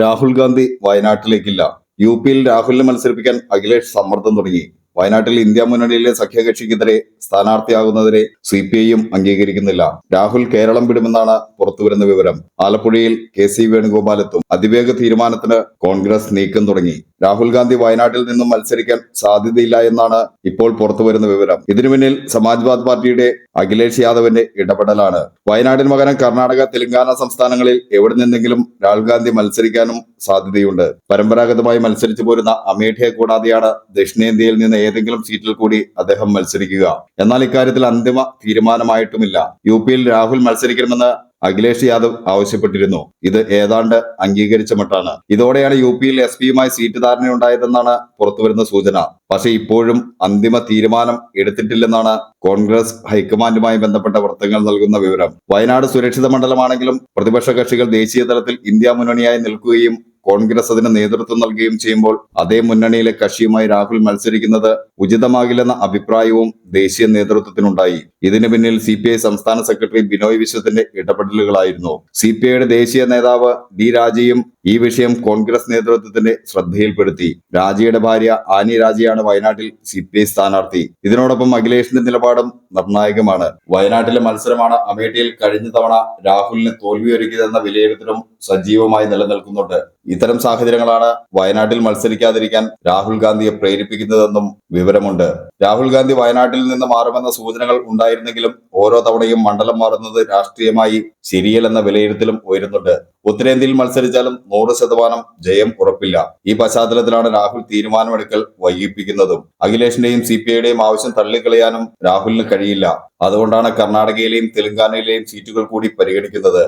Rahul Gandhi വയനാട്ടിലേക്കില്ല. U പിയിൽ രാഹുലിനെ മത്സരിപ്പിക്കാൻ അഖിലേഷ് സമ്മർദ്ദം തുടങ്ങി. വയനാട്ടിൽ ഇന്ത്യ മുന്നണിയിലെ സഖ്യകക്ഷിക്കെതിരെ സ്ഥാനാർത്ഥിയാകുന്നതിനെ സി പി ഐയും അംഗീകരിക്കുന്നില്ല. രാഹുൽ കേരളം വിടുമെന്നാണ് പുറത്തുവരുന്ന വിവരം. ആലപ്പുഴയിൽ കെ സി വേണുഗോപാലെത്തും അതിവേഗ തീരുമാനത്തിന് കോൺഗ്രസ് നീക്കം തുടങ്ങി. രാഹുൽ ഗാന്ധി വയനാട്ടിൽ നിന്നും മത്സരിക്കാൻ സാധ്യതയില്ല എന്നാണ് ഇപ്പോൾ പുറത്തുവരുന്ന വിവരം. ഇതിനു പിന്നിൽ സമാജ്വാദ് പാർട്ടിയുടെ അഖിലേഷ് യാദവിന്റെ ഇടപെടലാണ്. വയനാടിന് പകരം കർണാടക തെലങ്കാന സംസ്ഥാനങ്ങളിൽ എവിടെ നിന്നെങ്കിലും രാഹുൽ ഗാന്ധി മത്സരിക്കാനും സാധ്യതയുണ്ട്. പരമ്പരാഗതമായി മത്സരിച്ചു പോരുന്ന അമേഠിയെ കൂടാതെയാണ് ദക്ഷിണേന്ത്യയിൽ നിന്ന് ഏതെങ്കിലും സീറ്റിൽ കൂടി അദ്ദേഹം മത്സരിക്കുക. എന്നാൽ ഇക്കാര്യത്തിൽ അന്തിമ തീരുമാനമായിട്ടുമില്ല. യു പിയിൽ രാഹുൽ മത്സരിക്കണമെന്ന് അഖിലേഷ് യാദവ് ആവശ്യപ്പെട്ടിരുന്നു. ഇത് ഏതാണ്ട് അംഗീകരിച്ച മട്ടാണ്. ഇതോടെയാണ് യു പിയിൽ എസ് പിയുമായി സീറ്റ് ധാരണയുണ്ടായതെന്നാണ് പുറത്തുവരുന്ന സൂചന. പക്ഷേ ഇപ്പോഴും അന്തിമ തീരുമാനം എടുത്തിട്ടില്ലെന്നാണ് കോൺഗ്രസ് ഹൈക്കമാൻഡുമായി ബന്ധപ്പെട്ട വൃത്തങ്ങൾ നൽകുന്ന വിവരം. വയനാട് സുരക്ഷിത മണ്ഡലമാണെങ്കിലും പ്രതിപക്ഷ കക്ഷികൾ ദേശീയ തലത്തിൽ ഇന്ത്യ മുന്നണിയായി നിൽക്കുകയും കോൺഗ്രസ് അതിന് നേതൃത്വം നൽകുകയും ചെയ്യുമ്പോൾ അതേ മുന്നണിയിലെ കക്ഷിയുമായി രാഹുൽ മത്സരിക്കുന്നത് ഉചിതമാകില്ലെന്ന അഭിപ്രായവും ദേശീയ നേതൃത്വത്തിനുണ്ടായി. ഇതിന് പിന്നിൽ സി പി ഐ സംസ്ഥാന സെക്രട്ടറി ബിനോയ് വിശ്വത്തിന്റെ ഇടപെടലുകളായിരുന്നു. സി പി ഐയുടെ ദേശീയ നേതാവ് ഡി രാജയും ഈ വിഷയം കോൺഗ്രസ് നേതൃത്വത്തിന്റെ ശ്രദ്ധയിൽപ്പെടുത്തി. രാജയുടെ ഭാര്യ ആനി രാജയാണ് വയനാട്ടിൽ സി പി ഐ സ്ഥാനാർത്ഥി. ഇതിനോടൊപ്പം അഖിലേഷിന്റെ നിലപാടും നിർണായകമാണ്. വയനാട്ടിലെ മത്സരമാണ് അമേഠിയിൽ കഴിഞ്ഞ തവണ രാഹുലിന് തോൽവിയൊരുക്കിയതെന്ന വിലയിരുത്തലും സജീവമായി നിലനിൽക്കുന്നുണ്ട്. ഇത്തരം സാഹചര്യങ്ങളാണ് വയനാട്ടിൽ മത്സരിക്കാതിരിക്കാൻ രാഹുൽ ഗാന്ധിയെ പ്രേരിപ്പിക്കുന്നതെന്നും വിവരമുണ്ട്. രാഹുൽ ഗാന്ധി വയനാട്ടിൽ നിന്ന് മാറുമെന്ന സൂചനകൾ ഉണ്ടായിരുന്നെങ്കിലും ഓരോ തവണയും മണ്ഡലം മാറുന്നത് രാഷ്ട്രീയമായി ശരിയല്ലെന്ന വിലയിരുത്തലും ഉയരുന്നുണ്ട്. ഉത്തരേന്ത്യയിൽ മത്സരിച്ചാലും നൂറ് ശതമാനം ജയം ഉറപ്പില്ല. ഈ പശ്ചാത്തലത്തിലാണ് രാഹുൽ തീരുമാനമെടുക്കൽ വൈകിപ്പിക്കുന്നതും. അഖിലേഷിന്റെയും സി പി ഐയുടെയും ആവശ്യം തള്ളിക്കളയാനും രാഹുലിന് കഴിയില്ല. അതുകൊണ്ടാണ് കർണാടകയിലെയും തെലങ്കാനയിലെയും സീറ്റുകൾ കൂടി പരിഗണിക്കുന്നത്.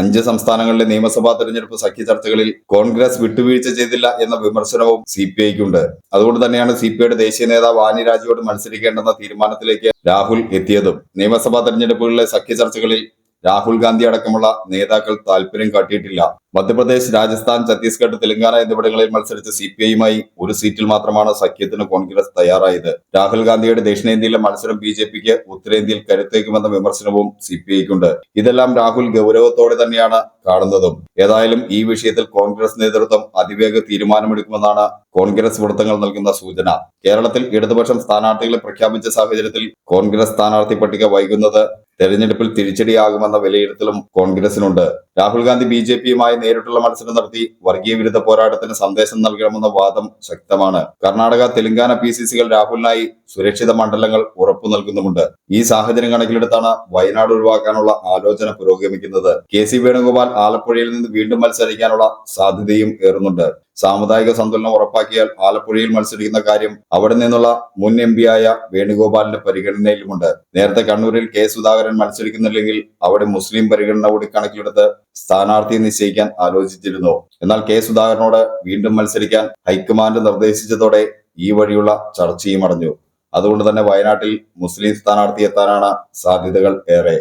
അഞ്ച് സംസ്ഥാനങ്ങളിലെ നിയമസഭാ തെരഞ്ഞെടുപ്പ് സഖ്യ ചർച്ചകളിൽ കോൺഗ്രസ് വിട്ടുവീഴ്ച ചെയ്തില്ല എന്ന വിമർശനവും സി പി ഐക്കുണ്ട്. അതുകൊണ്ട് തന്നെയാണ് സി പി ഐയുടെ ദേശീയ നേതാവ് ആനി രാജുവോട് മത്സരിക്കേണ്ടെന്ന തീരുമാനത്തിലേക്ക് രാഹുൽ എത്തിയതും നിയമസഭാ തെരഞ്ഞെടുപ്പുകളിലെ സഖ്യ ചർച്ചകളിൽ രാഹുൽ ഗാന്ധി അടക്കമുള്ള നേതാക്കൾ താല്പര്യം കാട്ടിയിട്ടില്ല. മധ്യപ്രദേശ് രാജസ്ഥാൻ ഛത്തീസ്ഗഡ് തെലങ്കാന എന്നിവിടങ്ങളിൽ മത്സരിച്ച സി പി ഐയുമായി ഒരു സീറ്റിൽ മാത്രമാണ് സഖ്യത്തിന് കോൺഗ്രസ് തയ്യാറായത്. രാഹുൽ ഗാന്ധിയുടെ ദക്ഷിണേന്ത്യയിലെ മത്സരം ബി ജെ പിക്ക് ഉത്തരേന്ത്യയിൽ കരുത്തേക്കുമെന്ന വിമർശനവും സി പി ഐക്കുണ്ട്. ഇതെല്ലാം രാഹുൽ ഗൗരവത്തോടെ തന്നെയാണ് കാണുന്നതും. ഏതായാലും ഈ വിഷയത്തിൽ കോൺഗ്രസ് നേതൃത്വം അതിവേഗ തീരുമാനമെടുക്കുമെന്നാണ് കോൺഗ്രസ് വൃത്തങ്ങൾ നൽകുന്ന സൂചന. കേരളത്തിൽ ഇടതുപക്ഷം സ്ഥാനാർത്ഥികളെ പ്രഖ്യാപിച്ച സാഹചര്യത്തിൽ കോൺഗ്രസ് സ്ഥാനാർത്ഥി പട്ടിക വൈകുന്നത് തെരഞ്ഞെടുപ്പിൽ തിരിച്ചടിയാകുമെന്ന വിലയിരുത്തലും കോൺഗ്രസിനുണ്ട്. രാഹുൽ ഗാന്ധി ബി ജെ പിയുമായി നേരിട്ടുള്ള മത്സരം നടത്തി വർഗീയ വിരുദ്ധ പോരാട്ടത്തിന് സന്ദേശം നൽകണമെന്ന വാദം ശക്തമാണ്. കർണാടക തെലങ്കാന പി സി സികൾ രാഹുലിനായി സുരക്ഷിത മണ്ഡലങ്ങൾ ഉറപ്പു നൽകുന്നുമുണ്ട്. ഈ സാഹചര്യം കണക്കിലെടുത്താണ് വയനാട് ഒഴിവാക്കാനുള്ള ആലോചന പുരോഗമിക്കുന്നത്. കെ സി വേണുഗോപാൽ ആലപ്പുഴയിൽ നിന്ന് വീണ്ടും മത്സരിക്കാനുള്ള സാധ്യതയും ഏറുന്നുണ്ട്. സാമുദായിക സന്തുലനം ഉറപ്പാക്കിയാൽ ആലപ്പുഴയിൽ മത്സരിക്കുന്ന കാര്യം അവിടെ നിന്നുള്ള മുൻ എം ആയ വേണുഗോപാലിന്റെ പരിഗണനയിലുമുണ്ട്. നേരത്തെ കണ്ണൂരിൽ കെ സുധാകരൻ മത്സരിക്കുന്നില്ലെങ്കിൽ അവിടെ മുസ്ലിം പരിഗണന കൂടി കണക്കിലെടുത്ത് സ്ഥാനാർത്ഥിയെ നിശ്ചയിക്കാൻ ആലോചിച്ചിരുന്നു. എന്നാൽ കെ. സുധാകരനോട് വീണ്ടും മത്സരിക്കാൻ ഹൈക്കമാൻഡ് നിർദ്ദേശിച്ചതോടെ ഈ വഴിയുള്ള ചർച്ചയും അടഞ്ഞു. അതുകൊണ്ട് തന്നെ വയനാട്ടിൽ മുസ്ലിം സ്ഥാനാർത്ഥി എത്താനാണ് സാധ്യതകൾ ഏറെ.